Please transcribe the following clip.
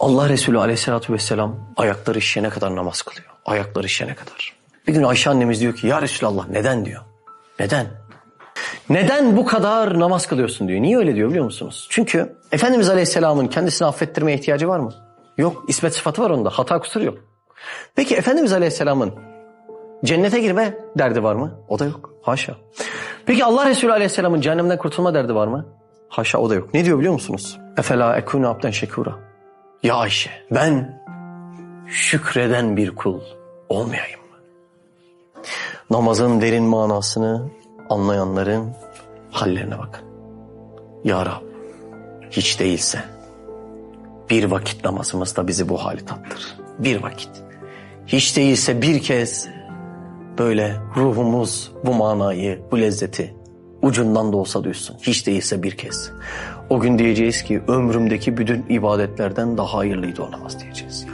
Allah Resulü aleyhissalatü vesselam ayakları şişene kadar namaz kılıyor. Ayakları şişene kadar. Bir gün Ayşe annemiz diyor ki ya Resulallah neden diyor. Neden? Neden bu kadar namaz kılıyorsun diyor. Niye öyle diyor biliyor musunuz? Çünkü Efendimiz Aleyhisselam'ın kendisini affettirmeye ihtiyacı var mı? Yok. İsmet sıfatı var onda. Hata kusuru yok. Peki Efendimiz Aleyhisselam'ın cennete girme derdi var mı? O da yok. Haşa. Peki Allah Resulü Aleyhisselam'ın cehennemden kurtulma derdi var mı? Haşa o da yok. Ne diyor biliyor musunuz? Efela ekunu abden şekura. Ya Ayşe ben şükreden bir kul olmayayım mı? Namazın derin manasını anlayanların hallerine bakın. Ya Rab hiç değilse bir vakit namazımızda bizi bu hali tattır. Bir vakit. Hiç değilse bir kez böyle ruhumuz bu manayı, bu lezzeti ucundan da olsa duysun. Hiç değilse bir kez. O gün diyeceğiz ki ömrümdeki bütün ibadetlerden daha hayırlıydı o namaz diyeceğiz.